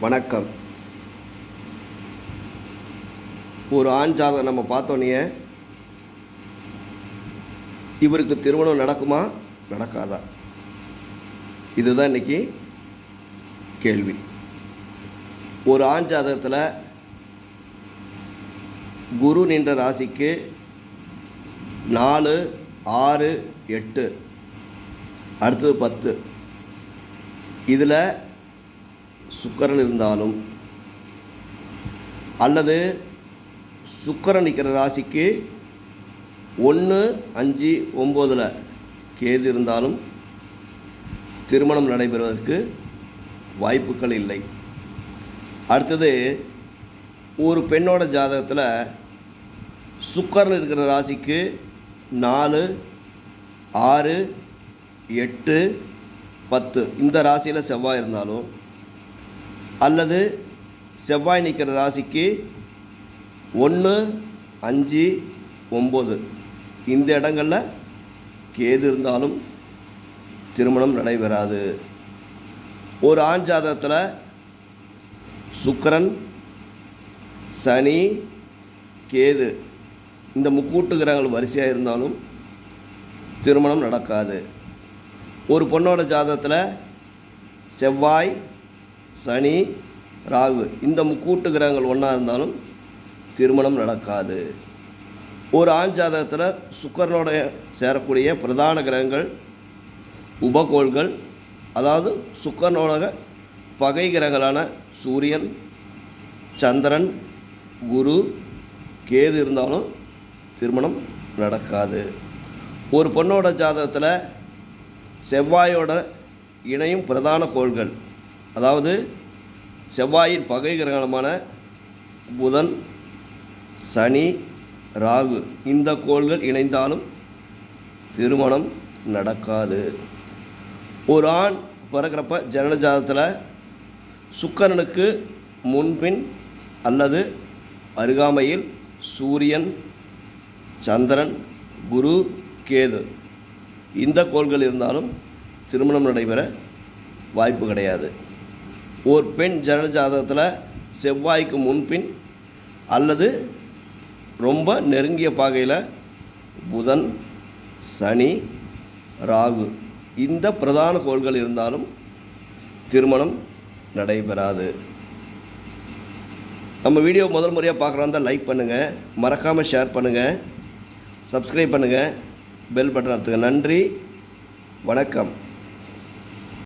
வணக்கம். ஒரு ஆண் ஜாதகம் நம்ம பார்த்தோன்னே இவருக்கு திருமணம் நடக்குமா? நடக்காதா? இதுதான் இன்னைக்கு கேள்வி. ஒரு ஆண் ஜாதகத்தில் குரு நின்ற ராசிக்கு நாலு ஆறு எட்டு அடுத்தது பத்து. இதில் சுக்கரன் இருந்தாலும் அல்லது சுக்கரன் நிற்கிற ராசிக்கு ஒன்று அஞ்சு ஒம்போதில் கேது இருந்தாலும் திருமணம் நடைபெறுவதற்கு வாய்ப்புகள் இல்லை. அடுத்தது ஒரு பெண்ணோட ஜாதகத்தில் சுக்கரன் இருக்கிற ராசிக்கு நாலு ஆறு எட்டு பத்து. இந்த ராசியில் செவ்வாய் இருந்தாலும் அல்லது செவ்வாய் நிற்கிற ராசிக்கு ஒன்று அஞ்சு ஒம்பது. இந்த இடங்களில் கேது இருந்தாலும் திருமணம் நடைபெறாது. ஒரு ஆண் ஜாதகத்தில் சுக்கிரன் சனி கேது இந்த முக்கூட்டு கிரகங்கள் வரிசையாக இருந்தாலும் திருமணம் நடக்காது. ஒரு பொண்ணோட ஜாதகத்தில் செவ்வாய் சனி ராகு இந்த கூட்டு கிரகங்கள் ஒன்றா இருந்தாலும் திருமணம் நடக்காது. ஒரு ஆண் ஜாதகத்தில் சுக்கரனோட சேரக்கூடிய பிரதான கிரகங்கள் உபகோள்கள் அதாவது சுக்கரனோட பகை கிரகங்களான சூரியன் சந்திரன் குரு கேது இருந்தாலும் திருமணம் நடக்காது. ஒரு பொண்ணோட ஜாதகத்தில் செவ்வாயோட இணையும் பிரதான கோள்கள். அதாவது செவ்வாயின் பகை கிரகணமான புதன் சனி ராகு இந்த கோள்கள் இணைந்தாலும் திருமணம் நடக்காது. ஒரு ஆண் பிறக்கிறப்ப ஜனஜாதத்தில் சுக்கரனுக்கு முன்பின் அல்லது அருகாமையில் சூரியன் சந்திரன் குரு கேது இந்த கோள்கள் இருந்தாலும் திருமணம் நடைபெற வாய்ப்பு கிடையாது. ஓர் பெண் ஜனன ஜாதகத்தில் செவ்வாய்க்கு முன்பின் அல்லது ரொம்ப நெருங்கிய பாகையில் புதன் சனி ராகு இந்த பிரதான கோள்கள் இருந்தாலும் திருமணம் நடைபெறாது. நம்ம வீடியோ முதல் முறையாக பார்க்குறாந்தா லைக் பண்ணுங்கள் மறக்காமல் ஷேர் பண்ணுங்கள் சப்ஸ்கிரைப் பண்ணுங்கள் பெல் பட்டன் அழுத்துங்க. நன்றி. வணக்கம்.